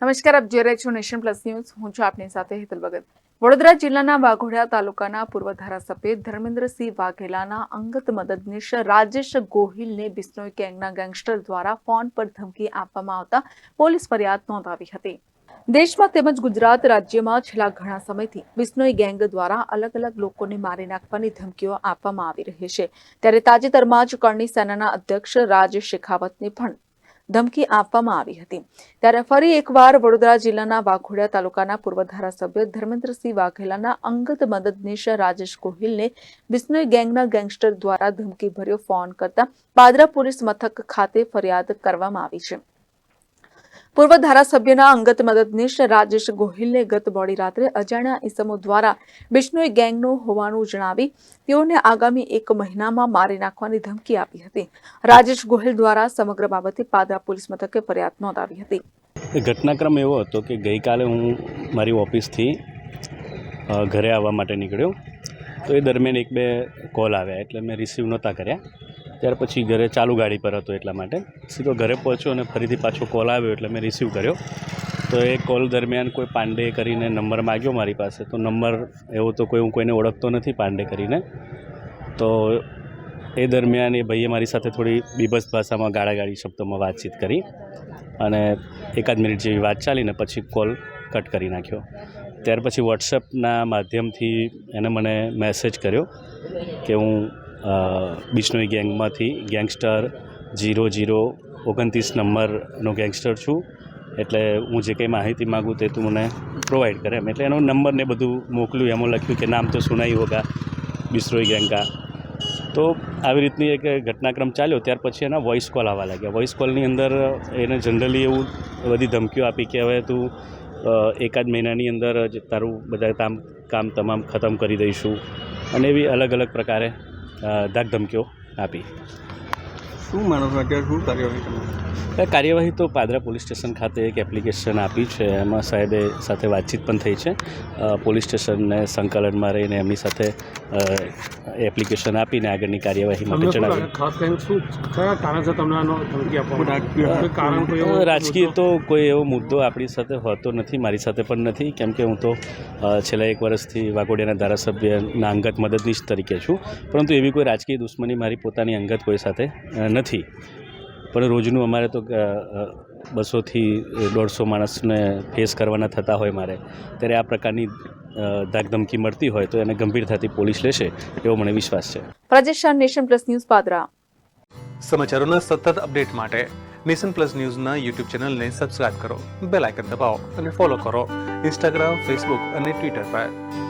નમસ્કાર, આપ જોઈ રહ્યા છો નેશન પ્લસ ન્યૂઝ. હું છું આપની સાથે હેતલ ભગત. વડોદરા જિલ્લાના વાઘોડિયા તાલુકાના પૂર્વ ધારાસભ્ય ધર્મેન્દ્રસિંહ વાઘેલાના અંગત મદદનીશ રાજેશ ગોહિલને બિસ્નોઈ ગેંગના ગેંગસ્ટર દ્વારા ફોન પર ધમકી આપવામાં આવતા પોલીસ ફરિયાદ નોંધાવી હતી. દેશમાં તેમજ ગુજરાત રાજ્યમાં છેલ્લા ઘણા સમયથી બિસ્નોઈ ગેંગ દ્વારા અલગ અલગ લોકોને મારી નાખવાની ધમકીઓ આપવામાં આવી રહી છે. ત્યારે તાજેતરમાં જ કરણી સેનાના અધ્યક્ષ રાજ શેખાવતને પણ ધમકી આપવામાં આવી હતી. ત્યારે ફરી એકવાર વડોદરા જિલ્લાના વાઘોડિયા તાલુકાના પૂર્વ ધારાસભ્ય ધર્મેન્દ્રસિંહ વાઘેલાના અંગત મદદનીશ રાજેશ ગોહિલને બિસ્નોઈ ગેંગના ગેંગસ્ટર દ્વારા ધમકીભર્યો ફોન કરતા પાદરા પોલીસ મથક ખાતે ફરિયાદ કરવામાં આવી છે. પૂર્વ ધારાસભ્યના અંગત મદદનીશ રાજેશ ગોહિલને ગત મોડી રાત્રે અજાણ્યા ઇસમો દ્વારા બિશ્નોઈ ગેંગનો હોવાનું જણાવી તેઓને આગામી એક મહિનામાં મારી નાખવાની ધમકી આપી હતી. રાજેશ ગોહિલ દ્વારા સમગ્ર બાબતે પાદરા પોલીસ મથકે ફરિયાદ નોંધાવી હતી. ઘટનાક્રમ એવો હતો કે ગઈકાલે હું મારી ઓફિસથી ઘરે આવવા માટે નીકળ્યો. તો એ દરમિયાન એક બે કોલ આવ્યા, એટલે મેં રિસીવ નહોતા કર્યા. ત્યાર પછી ઘરે ચાલુ ગાડી પર હતો એટલા માટે. સીધો ઘરે પહોંચ્યો અને ફરીથી પાછો કોલ આવ્યો એટલે મેં રિસીવ કર્યો. તો એ કોલ દરમિયાન કોઈ પાંડે કરીને નંબર માગ્યો મારી પાસે. તો નંબર એવો તો કોઈ હું કોઈને ઓળખતો નથી પાંડે કરીને. તો એ દરમિયાન એ ભાઈએ મારી સાથે થોડી બીભસ ભાષામાં ગાળાગાળી શબ્દોમાં વાતચીત કરી અને એકાદ મિનિટ જેવી વાત ચાલીને પછી કોલ કટ કરી નાખ્યો. ત્યાર પછી વોટ્સએપના માધ્યમથી એને મને મેસેજ કર્યો કે હું બિશ્નોઈ ગેંગમાંથી ગેંગસ્ટર જીરો જીરો ઓગણત્રીસ નંબરનો ગેંગસ્ટર છું. એટલે હું જે કંઈ માહિતી માગું તે તું મને પ્રોવાઈડ કરે. એમ એટલે એનો નંબર ને બધું મોકલ્યું, એમાં લખ્યું કે નામ તો સુનાઈ હોગા ગેંગ ગેંગા. તો આવી રીતની એક ઘટનાક્રમ ચાલ્યો. ત્યાર પછી એના વોઇસ કોલ આવવા લાગ્યા. વોઇસ કોલની અંદર એને જનરલી એવું બધી ધમકીઓ આપી કે હવે તું એકાદ મહિનાની અંદર જ તારું બધા કામ કામ તમામ ખતમ કરી દઈશું. અને એવી અલગ અલગ પ્રકારે અ, ધાક ધમકીઓ આપી. શું માનો છો અત્યારે શું કાર્યવાહી તમે કાર્યવાહી તો પાદરા પોલીસ સ્ટેશન ખાતે એક એપ્લિકેશન આપી છે. એમાં સાહેબે સાથે વાતચીત પણ થઈ છે. પોલીસ સ્ટેશનને સંકલનમાં રહીને એમની સાથે એપ્લિકેશન આપીને આગળની કાર્યવાહી માટે જણાવ્યું? રાજકીય તો કોઈ એવો મુદ્દો આપણી સાથે હોતો નથી મારી સાથે પણ નથી કેમ કે હું તો છેલ્લા એક વર્ષથી વાઘોડિયાના ધારાસભ્યના અંગત મદદનીશ તરીકે છું. પરંતુ એવી કોઈ રાજકીય દુશ્મની મારી પોતાની અંગત કોઈ સાથે નથી. પણ રોજનું અમારે તો બસોથી દોઢસો માણસને ફેસ કરવાના થતા હોય મારે. ત્યારે આ પ્રકારની ધાકધમકી મળતી હોય તો એને ગંભીરતાથી પોલીસ લેશે એવો મને વિશ્વાસ છે. Prajesh Shah nation plus news Padra. સમાચારોના સતત અપડેટ માટે નેશન પ્લસ ન્યૂઝના યુટ્યુબ ચેનલને સબસ્ક્રાઇબ કરો બેલ આઇકન દબાવો અને ફોલો કરો ઇન્સ્ટાગ્રામ ફેસબુક અને ટ્વિટર પર.